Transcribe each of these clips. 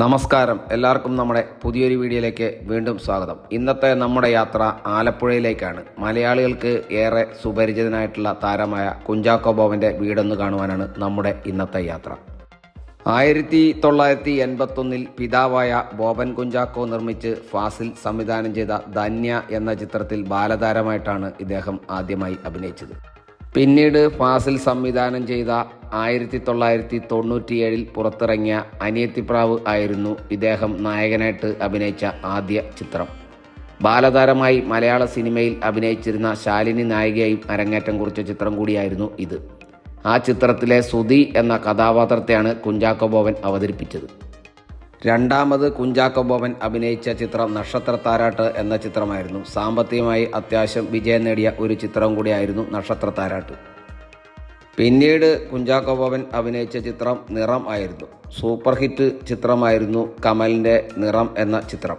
നമസ്കാരം. എല്ലാവർക്കും നമ്മുടെ പുതിയൊരു വീഡിയോയിലേക്ക് വീണ്ടും സ്വാഗതം. ഇന്നത്തെ നമ്മുടെ യാത്ര ആലപ്പുഴയിലേക്കാണ്. മലയാളികൾക്ക് ഏറെ സുപരിചിതനായിട്ടുള്ള താരമായ കുഞ്ചാക്കോ ബോബന്റെ വീടൊന്ന് കാണുവാനാണ് നമ്മുടെ ഇന്നത്തെ യാത്ര. ആയിരത്തി തൊള്ളായിരത്തി എൺപത്തൊന്നിൽ പിതാവായ ബോബൻ കുഞ്ചാക്കോ നിർമ്മിച്ച് ഫാസിൽ സംവിധാനം ചെയ്ത ധന്യ എന്ന ചിത്രത്തിൽ ബാലതാരമായിട്ടാണ് ഇദ്ദേഹം ആദ്യമായി അഭിനയിച്ചത്. പിന്നീട് ഫാസിൽ സംവിധാനം ചെയ്ത ആയിരത്തി തൊള്ളായിരത്തി തൊണ്ണൂറ്റിയേഴിൽ പുറത്തിറങ്ങിയ അനിയത്തിപ്രാവ് ആയിരുന്നു ഇദ്ദേഹം നായകനായിട്ട് അഭിനയിച്ച ആദ്യ ചിത്രം. ബാലതാരമായി മലയാള സിനിമയിൽ അഭിനയിച്ചിരുന്ന ശാലിനി നായികയായും അരങ്ങേറ്റം കുറിച്ച ചിത്രം കൂടിയായിരുന്നു ഇത്. ആ ചിത്രത്തിലെ സുധി എന്ന കഥാപാത്രത്തെയാണ് കുഞ്ചാക്കോ ബോബൻ അവതരിപ്പിച്ചത്. രണ്ടാമത് കുഞ്ചാക്കോ ബോബൻ അഭിനയിച്ച ചിത്രം നക്ഷത്ര താരാട്ട് എന്ന ചിത്രമായിരുന്നു. സാമ്പത്തികമായി അത്യാവശ്യം വിജയം നേടിയ ഒരു ചിത്രം കൂടിയായിരുന്നു നക്ഷത്ര താരാട്ട് പിന്നീട് കുഞ്ചാക്കോ ബോബൻ അഭിനയിച്ച ചിത്രം നിറം ആയിരുന്നു. സൂപ്പർ ഹിറ്റ് ചിത്രമായിരുന്നു കമലിന്റെ നിറം എന്ന ചിത്രം.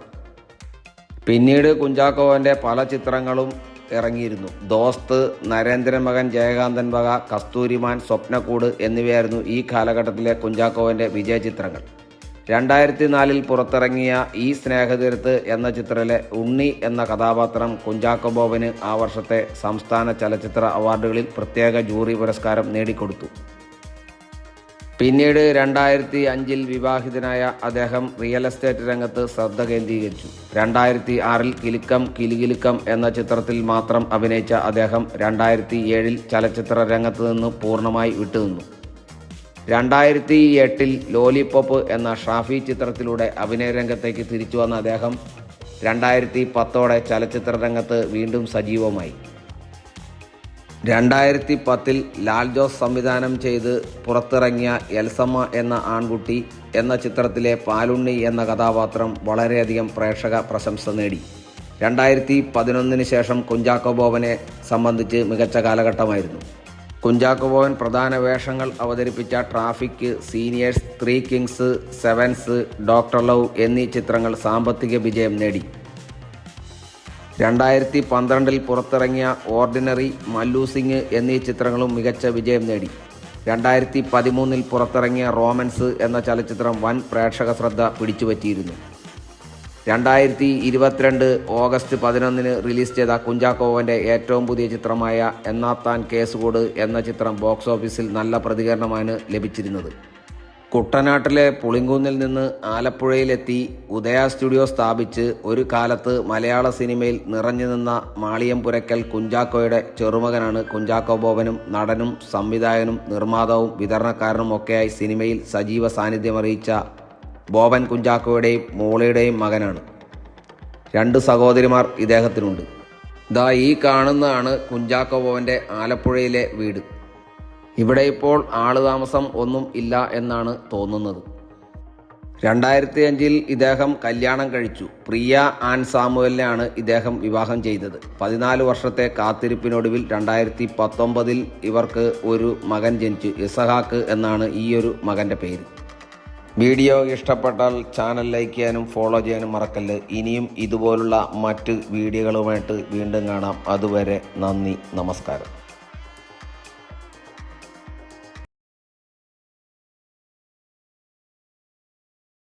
പിന്നീട് കുഞ്ചാക്കോവന്റെ പല ചിത്രങ്ങളും ഇറങ്ങിയിരുന്നു. ദോസ്ത് നരേന്ദ്രൻ മകൻ ജയകാന്തൻ വക കസ്തൂരിമാൻ സ്വപ്നക്കൂട് എന്നിവയായിരുന്നു ഈ കാലഘട്ടത്തിലെ കുഞ്ചാക്കോവന്റെ വിജയ ചിത്രങ്ങൾ രണ്ടായിരത്തി നാലിൽ പുറത്തിറങ്ങിയ ഈ സ്നേഹതീർത്ത് എന്ന ചിത്രത്തിലെ ഉണ്ണി എന്ന കഥാപാത്രം കുഞ്ചാക്കോ ബോബന് ആ വർഷത്തെ സംസ്ഥാന ചലച്ചിത്ര അവാർഡുകളിൽ പ്രത്യേക ജൂറി പുരസ്കാരം നേടിക്കൊടുത്തു. പിന്നീട് രണ്ടായിരത്തി അഞ്ചിൽ വിവാഹിതനായ അദ്ദേഹം റിയൽ എസ്റ്റേറ്റ് രംഗത്ത് ശ്രദ്ധ കേന്ദ്രീകരിച്ചു. രണ്ടായിരത്തി ആറിൽ കിലുക്കം കിലുകിലുക്കം എന്ന ചിത്രത്തിൽ മാത്രം അഭിനയിച്ച അദ്ദേഹം രണ്ടായിരത്തി ഏഴിൽ ചലച്ചിത്ര രംഗത്ത് നിന്ന് പൂർണമായി വിട്ടുനിന്നു. രണ്ടായിരത്തി എട്ടിൽ ലോലിപോപ്പ് എന്ന ഷാഫി ചിത്രത്തിലൂടെ അഭിനയ രംഗത്തേക്ക് തിരിച്ചു വന്ന അദ്ദേഹം രണ്ടായിരത്തി പത്തോടെ ചലച്ചിത്ര രംഗത്ത് വീണ്ടും സജീവമായി. രണ്ടായിരത്തി പത്തിൽ ലാൽ ജോസ് സംവിധാനം ചെയ്ത് പുറത്തിറങ്ങിയ എൽസമ്മ എന്ന ആൺകുട്ടി എന്ന ചിത്രത്തിലെ പാലുണ്ണി എന്ന കഥാപാത്രം വളരെയധികം പ്രേക്ഷക പ്രശംസ നേടി. രണ്ടായിരത്തി പതിനൊന്നിന് ശേഷം കുഞ്ചാക്കോ ബോബനെ സംബന്ധിച്ച് മികച്ച കാലഘട്ടമായിരുന്നു. കുഞ്ചാക്കോ ബോബൻ പ്രധാന വേഷങ്ങൾ അവതരിപ്പിച്ച traffic seniors three kings sevens doctor love എന്നീ ചിത്രങ്ങൾ സാമ്പത്തിക വിജയം നേടി. രണ്ടായിരത്തി പന്ത്രണ്ടിൽ പുറത്തിറങ്ങിയ ഓർഡിനറി മല്ലു സിംഗ് എന്നീ ചിത്രങ്ങളും മികച്ച വിജയം നേടി. രണ്ടായിരത്തി പതിമൂന്നിൽ പുറത്തിറങ്ങിയ റോമൻസ് എന്ന ചലച്ചിത്രം വൻ പ്രേക്ഷക ശ്രദ്ധ പിടിച്ചുപറ്റിയിരുന്നു. രണ്ടായിരത്തി ഇരുപത്തിരണ്ട് ഓഗസ്റ്റ് പതിനൊന്നിന് റിലീസ് ചെയ്ത കുഞ്ചാക്കോവന്റെ ഏറ്റവും പുതിയ ചിത്രമായ എന്നാത്താൻ കേസുകോട് എന്ന ചിത്രം ബോക്സ് ഓഫീസിൽ നല്ല പ്രതികരണമാണ് ലഭിച്ചിരുന്നത്. കുട്ടനാട്ടിലെ പുളിങ്കുന്നിൽ നിന്ന് ആലപ്പുഴയിലെത്തി ഉദയ സ്റ്റുഡിയോ സ്ഥാപിച്ച് ഒരു കാലത്ത് മലയാള സിനിമയിൽ നിറഞ്ഞു നിന്ന മാളിയംപുരക്കൽ കുഞ്ചാക്കോയുടെ ചെറുമകനാണ് കുഞ്ചാക്കോ ബോബനും നടനും സംവിധായകനും നിർമ്മാതാവും വിതരണക്കാരനും ഒക്കെയായി സിനിമയിൽ സജീവ സാന്നിധ്യമറിയിച്ച ബോബൻ കുഞ്ചാക്കോയുടെയും മോളയുടെയും മകനാണ്. രണ്ട് സഹോദരിമാർ ഇദ്ദേഹത്തിനുണ്ട്. ദാ ഈ കാണുന്നതാണ് കുഞ്ചാക്കോ ബോബന്റെ ആലപ്പുഴയിലെ വീട്. ഇവിടെ ഇപ്പോൾ ആളുതാമസം ഒന്നും ഇല്ല എന്നാണ് തോന്നുന്നത്. രണ്ടായിരത്തി അഞ്ചിൽ ഇദ്ദേഹം കല്യാണം കഴിച്ചു. പ്രിയ ആൻ സാമുവലിനെയാണ് ഇദ്ദേഹം വിവാഹം ചെയ്തത്. പതിനാല് വർഷത്തെ കാത്തിരിപ്പിനൊടുവിൽ രണ്ടായിരത്തി പത്തൊമ്പതിൽ ഇവർക്ക് ഒരു മകൻ ജനിച്ചു. ഇസഹാക്ക് എന്നാണ് ഈ ഒരു മകന്റെ പേര്. വീഡിയോ ഇഷ്ടപ്പെട്ടാൽ ചാനൽ ലൈക്ക് ചെയ്യാനും ഫോളോ ചെയ്യാനും മറക്കല്ല്. ഇനിയും ഇതുപോലുള്ള മറ്റ് വീഡിയോകളുമായിട്ട് വീണ്ടും കാണാം. അതുവരെ നന്ദി നമസ്കാരം.